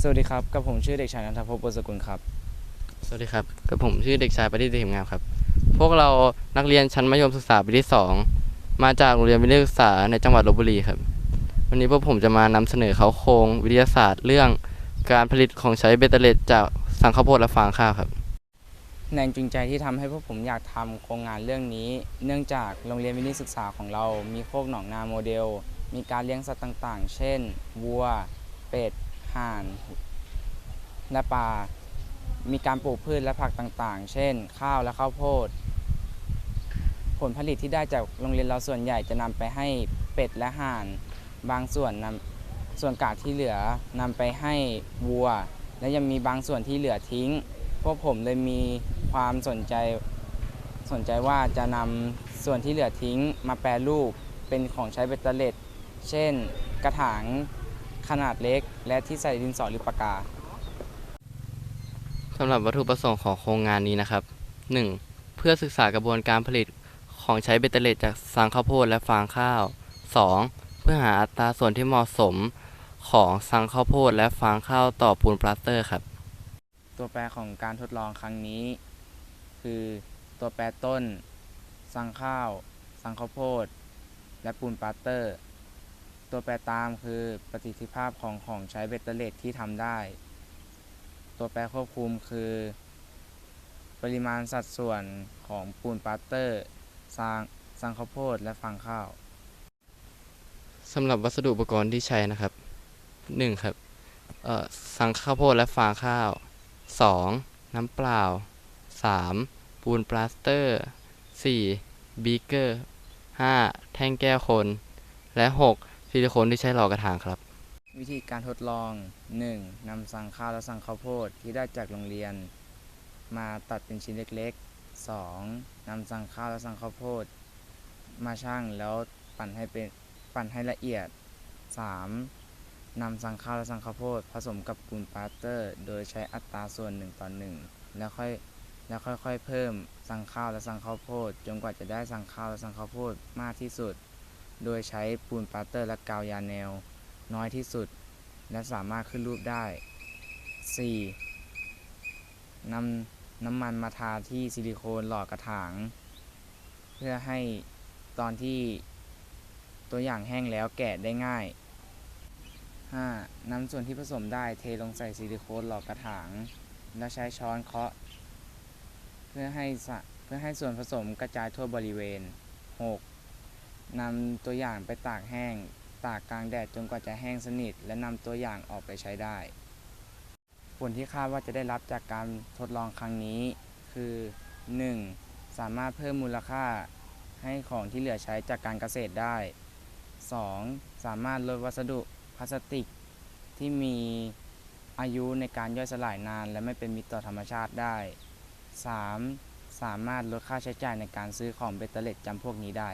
สวัสดีครับ กับผมชื่อเด็กชายนันทภพบุญสกุลครับ สวัสดีครับกับผมชื่อเด็กชายประดิษฐ์เทียมงามครับ พวกเรานักเรียนชั้นมัธยมศึกษาปีที่สองมาจากโรงเรียนวิทยาศึกษาในจังหวัดลบบุรีครับ วันนี้พวกผมจะมานำเสนอเขาโครงวิทยาศาสตร์เรื่องการผลิตของใช้เบตเตอร์เลตจากสังข้าวโพดและฟางข้าวครับ แรงจูงใจที่ทำให้พวกผมอยากทำโครงงานเรื่องนี้ เนื่องจากโรงเรียนวินิตศึกษาของเรา มีโคกหนองนาโมเดล มีการเลี้ยงสัตว์ต่าง ๆ เช่น วัว เป็ด ห่าน และปลา มีการปลูกพืชและผักต่างๆ เช่น ข้าวและข้าวโพด ผลผลิตที่ได้จากโรงเรียนเราส่วนใหญ่จะนำไปให้เป็ดและห่าน บางส่วนนำส่วนกากที่เหลือนำไปให้วัว และยังมีบางส่วนที่เหลือทิ้ง พวกผมเลยมีความสนใจสนใจว่าจะนำส่วนที่เหลือทิ้งมาแปรรูปเป็นของใช้เบตเตอร์เลตเช่น กระถาง ขนาดเล็ก และที่ใส่ดินสอหรือปากกาสำหรับวัตถุประสงค์ของโครงงานนี้นะครับ 1. เพื่อศึกษากระบวนการผลิตของใช้เบตเตอร์เลตจากสังข้าวโพดและฟางข้าว 2. เพื่อหาอัตราส่วนที่เหมาะสมของสังข้าวโพดและฟางข้าวต่อปูนปลาสเตอร์ครับ ตัวแปรของการทดลองครั้งนี้ คือตัวแปรต้นสังข้าวสังข้าวโพด และปูนปาสเตอร์ ตัวแปรตามคือประสิทธิภาพของของใช้เบตเตอร์เลตที่ทำได้ ตัวแปรควบคุมคือ ปริมาณสัดส่วนของปูนปาสเตอร์สังสังข้าวโพดและฟางข้าวสำหรับวัสดุอุปกรณ์ที่ใช้นะครับ 1. ครับสังข้าวโพดและฟางข้าว 2. น้ำเปล่า 3. ปูนปลาสเตอร์ 4. บีเกอร์ 5. แท่งแก้วคน และ 6. ซิลิโคนที่ใช้หล่อกระถางครับ วิธีการทดลอง 1. นำสังข้าวและสังข้าวโพดที่ได้จากโรงเรียน มาตัดเป็นชิ้นเล็กๆ 2. นำสังข้าวและสังข้าวโพดมาชั่งแล้วปั่นให้เป็นปั่นให้ละเอียด 3. นำสังข้าวและสังข้าวโพดผสมกับปูนปาสเตอร์ โดยใช้อัตราส่วน1ต่อ1แล้วค่อยแล้วค่อยๆ เพิ่มสังข้าวและสังข้าวโพดจนกว่าจะได้สังข้าวและสังข้าวโพดมากที่สุด โดยใช้ปูนปาสเตอร์และกาวยาแนว น้อยที่สุด และสามารถขึ้นรูปได้ 4. นำน้ำมันมาทาที่ซิลิโคนหล่อกระถาง เพื่อให้ตอนที่ตัวอย่างแห้งแล้วแกะได้ง่าย 5. นำส่วนที่ผสมได้เทลงใส่ซิลิโคนหล่อกระถาง แล้วใช้ช้อนเคาะ เพื่อให้เพื่อให้ส่วนผสมกระจายทั่วบริเวณ 6. นำตัวอย่างไปตากแห้ง ตากกลางแดดจนกว่าจะแห้งสนิท และนำตัวอย่างออกไปใช้ได้ ผลที่คาดว่าจะได้รับจากการทดลองครั้งนี้ คือ 1. สามารถเพิ่มมูลค่าให้ของที่เหลือใช้จากการเกษตรได้ 2. สามารถลดวัสดุพลาสติก ที่มีอายุในการย่อยสลายนาน และไม่เป็นมิตรต่อธรรมชาติได้ 3. สามารถลดค่าใช้จ่ายในการซื้อของเบตเตอร์เลตจำพวกนี้ได้